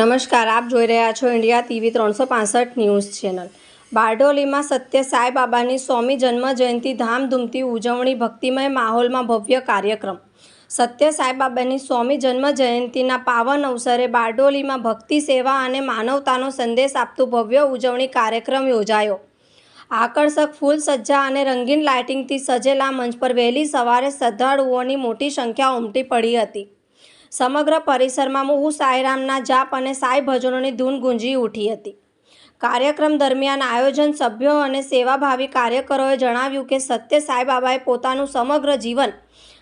નમસ્કાર, આપ જોઈ રહ્યા છો ઇન્ડિયા ટીવી ત્રણસો પાસઠ ન્યૂઝ ચેનલ. બારડોલીમાં સત્ય સાંઈ બાબાની સ્વામી જન્મ જયંતિ ધામધૂમથી ઉજવણી ભક્તિમય માહોલમાં ભવ્ય કાર્યક્રમ. સત્ય સાઈ બાબાની સ્વામી જન્મ જયંતિના પાવન અવસરે બારડોલીમાં ભક્તિ, સેવા અને માનવતાનો સંદેશ આપતું ભવ્ય ઉજવણી કાર્યક્રમ યોજાયો. આકર્ષક ફૂલ સજ્જા અને રંગીન લાઇટિંગથી સજેલા મંચ પર વહેલી સવારે શ્રદ્ધાળુઓની મોટી સંખ્યા ઉમટી પડી હતી. સમગ્ર પરિસરમાં મુહુ સાંઈરામના જાપ અને સાંઈ ભજનોની ધૂન ગુંજી ઉઠી હતી. કાર્યક્રમ દરમિયાન આયોજન સભ્યો અને સેવાભાવી કાર્યકરોએ જણાવ્યું કે સત્ય સાંઈબાબાએ પોતાનું સમગ્ર જીવન,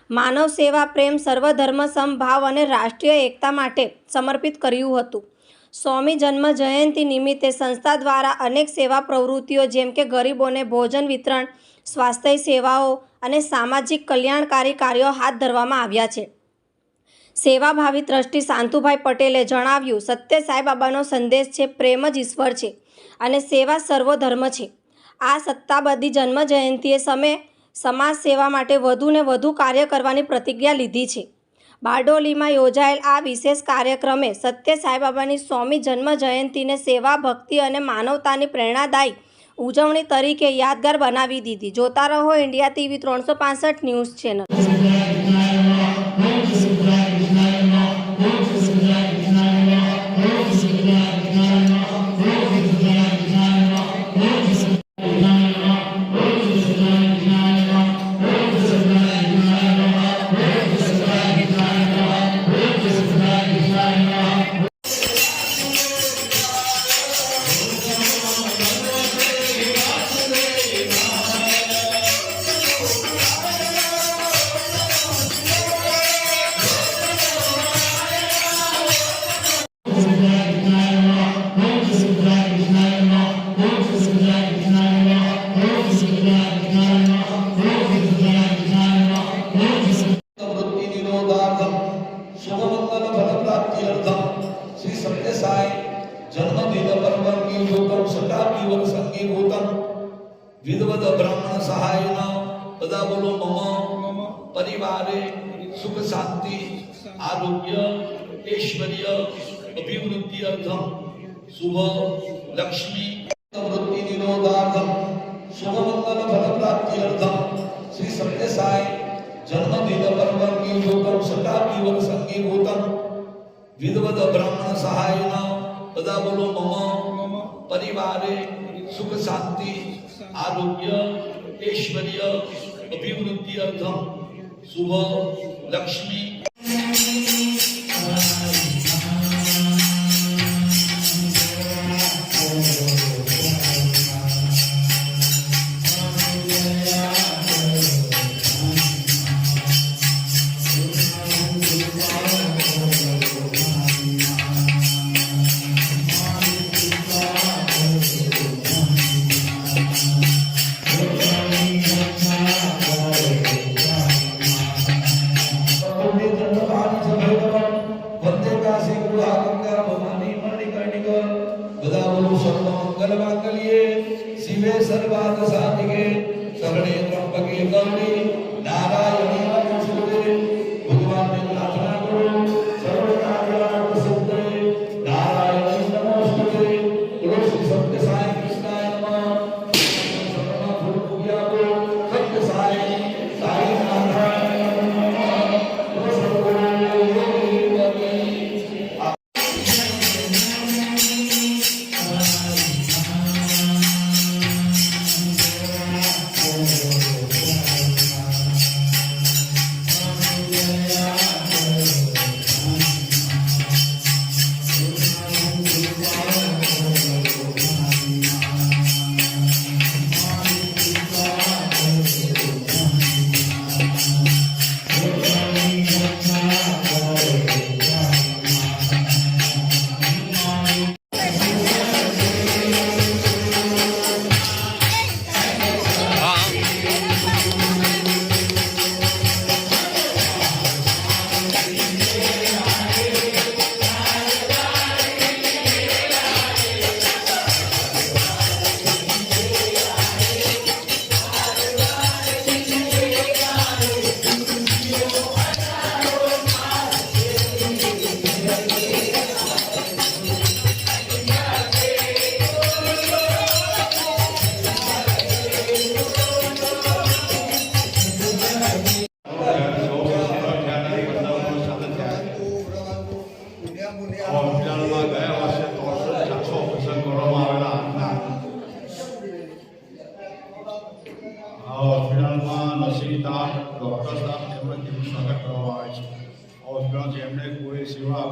માનવ સેવા, પ્રેમ, સર્વધર્મ, સમભાવ અને રાષ્ટ્રીય એકતા માટે સમર્પિત કર્યું હતું. સ્વામી જન્મ જયંતિ નિમિત્તે સંસ્થા દ્વારા અનેક સેવા પ્રવૃત્તિઓ જેમ કે ગરીબોને ભોજન વિતરણ, સ્વાસ્થ્ય સેવાઓ અને સામાજિક કલ્યાણકારી કાર્યો હાથ ધરવામાં આવ્યા છે. સેવાભાવી ટ્રસ્ટી શાંતુભાઈ પટેલે જણાવ્યું, સત્ય સાંઈબાબાનો સંદેશ છે, પ્રેમ જ ઈશ્વર છે અને સેવા સર્વધર્મ છે. આ સત્તાબદ્ધી જન્મજયંતીએ સમય સમાજ સેવા માટે વધુને વધુ કાર્ય કરવાની પ્રતિજ્ઞા લીધી છે. બારડોલીમાં યોજાયેલ આ વિશેષ કાર્યક્રમે સત્ય સાંઈબાબાની સ્વામી જન્મ જયંતિને સેવા, ભક્તિ અને માનવતાની પ્રેરણાદાયી ઉજવણી તરીકે યાદગાર બનાવી દીધી. જોતા રહો, ઇન્ડિયા ટીવી ત્રણસો ન્યૂઝ ચેનલ. शताब्दीवर्षङ्गीभूतं विद्वद ब्राह्मण सहायेन तदा बोलो मम परिवारे सुख शांति आरोग्य, ऐश्वर्य अभिवृद्धि अर्थम शुभ, लक्ष्मी वृत्ति निरोधार्थम शुभमंगल फल प्राप्ति अर्थम श्री सत्यसाई जन्मदिन पर्वणीभूतं शताब्दी वर्षङ्गीभूतं विद्वद ब्राह्मण सहायेन तदा बोलो मम परिवारे સુખ શાંતિ આરોગ્ય ઐશ્વર્ય અભિવૃદ્ધિ અર્થમ શુભ લક્ષ્મી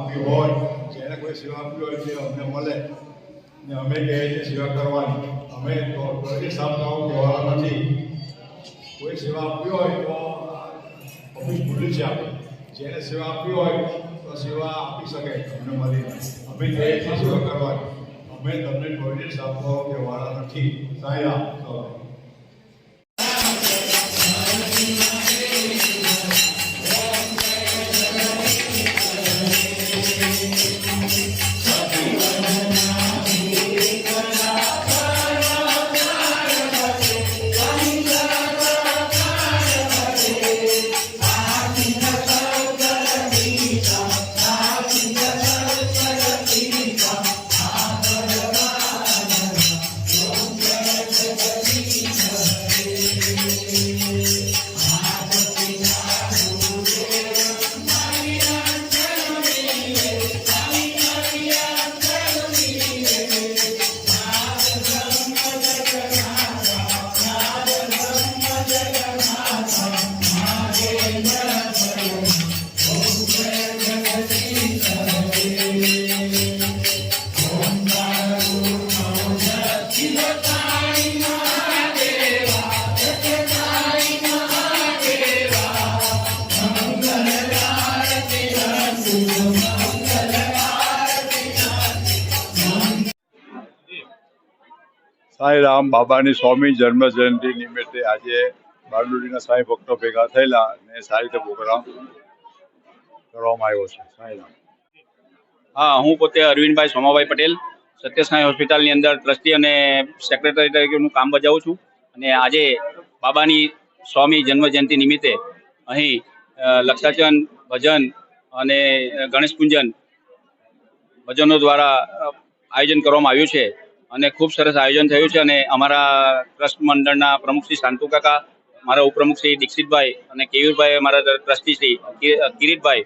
સેવા હોય જેને કોઈ સેવા આપી હોય તે અમને મળે ને અમે કહીએ છીએ સેવા કરવાની. અમે તો સાફ કરવાનું કહેવાના નથી. કોઈ સેવા આપવી હોય તો ઓફિસ ખુલ્લી છે આપણે. જેને સેવા આપવી હોય તો સેવા આપી શકે, અમને મળીને અમે કહીએ છીએ સેવા કરવાની. અમે તમને કોઈને કરવાનું કહેવાના નથી. સાયા સૌને સાંઈ રામ બાબાની સ્વામી જન્મ જયંતિ નિમિત્તે આજે બારડોલીના સાંઈ ભક્તો ભેગા થયેલા અને સારી રીતે પ્રોગ્રામ કરવામાં આવ્યો છે. સાંઈ રામ હા, હું પોતે અરવિંદભાઈ સોમાભાઈ પટેલ સત્ય સાંઈ હોસ્પિટલની અંદર ટ્રસ્ટી અને સેક્રેટરી તરીકેનું કામ બજાવું છું અને આજે બાબાની સ્વામી જન્મ જયંતિ નિમિત્તે અહીં લક્ષાચન ભજન અને ગણેશ પૂજન ભજનો દ્વારા આયોજન કરવામાં આવ્યું છે. અને ખૂબ સરસ આયોજન થયું છે અને અમારા ટ્રસ્ટ મંડળના પ્રમુખ શ્રી શાંતુ કાકા, મારા ઉપપ્રમુખ શ્રી દીક્ષિતભાઈ અને કેયુરભાઈ અમારા ટ્રસ્ટી શ્રી કિરીટભાઈ,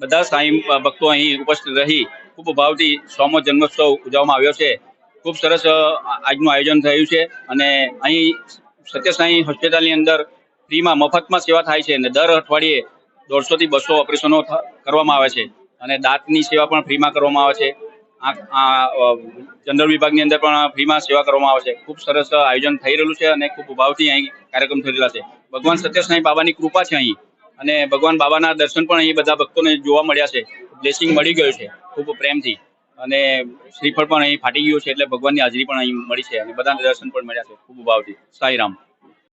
બધા સાંઈ ભક્તો અહીં ઉપસ્થિત રહી ખૂબ ભાવથી સોમો જન્મોત્સવ ઉજવવામાં આવ્યો છે. ખૂબ સરસ આજનું આયોજન થયું છે અને અહીં સત્યસાઈ હોસ્પિટલની અંદર ફ્રીમાં મફતમાં સેવા થાય છે અને દર અઠવાડિયે દોઢસોથી બસો ઓપરેશનો કરવામાં આવે છે અને દાંતની સેવા પણ ફ્રીમાં કરવામાં આવે છે. આ જનરલ વિભાગની અંદર પણ ફ્રીમાં સેવા કરવામાં આવે છે. ખૂબ સરસ આયોજન થઈ રહેલું છે અને ખૂબ ભાવથી અહીં કાર્યક્રમ થઈ રહેલા છે. ભગવાન સત્યસાઈ બાબાની કૃપા છે અહીં. અને ભગવાન બાબાના દર્શન પણ અહીં બધા ભક્તોને જોવા મળ્યા છે. બ્લેસિંગ મળી ગયું છે ખૂબ પ્રેમથી. અને શ્રીફળ પણ અહીં ફાટી ગયું છે એટલે ભગવાનની હાજરી પણ અહીં મળી છે અને બધાને દર્શન પણ મળ્યા છે ખૂબ ભાવથી સાઈ રામ.